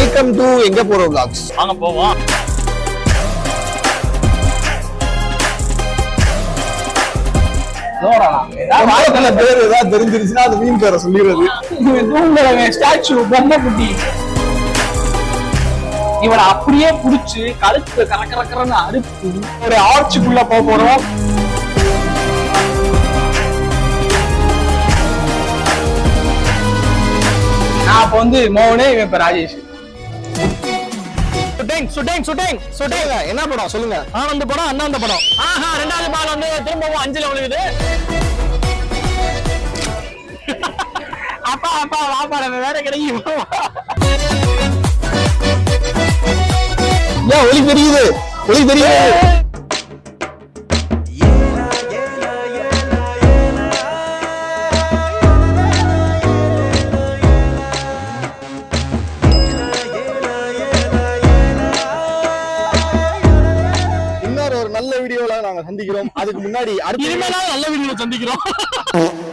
Welcome to எங்க போற vlogs? வாங்க போவோம். பேர் ஏதாவது தெரிஞ்சிருச்சுன்னா அது மீன் பேரை சொல்லிடுறது. ஸ்டாச்சு பொம்மை குட்டி இவனை அப்படியே புடிச்சு கழுத்துல அறுத்து ஒரு ஆர்ச்சுக்குள்ள போக போறோம். நான் அப்ப வந்து மோகனே இவன் இப்ப ராஜேஷ். சுட்டிங் சுட்டிங் சுட்டிங் சுட்டிங் என்ன படம்? சொல்லுங்க. ஆனந்த படம் அண்ணாந்த படம். ஆஹா ரெண்டாவது பால் வந்து திரும்பவும் அஞ்சுல விழுகுது. அப்பா அப்பா வாப்பா நம்ம வேற கிடைக்கும்? ஏன் ஒளி தெரியுது. ஒளி தெரியுது. வீடியோல நாங்க சந்திக்கிறோம். அதுக்கு முன்னாடி அடுத்த நல்ல வீடியோ சந்திக்கிறோம்.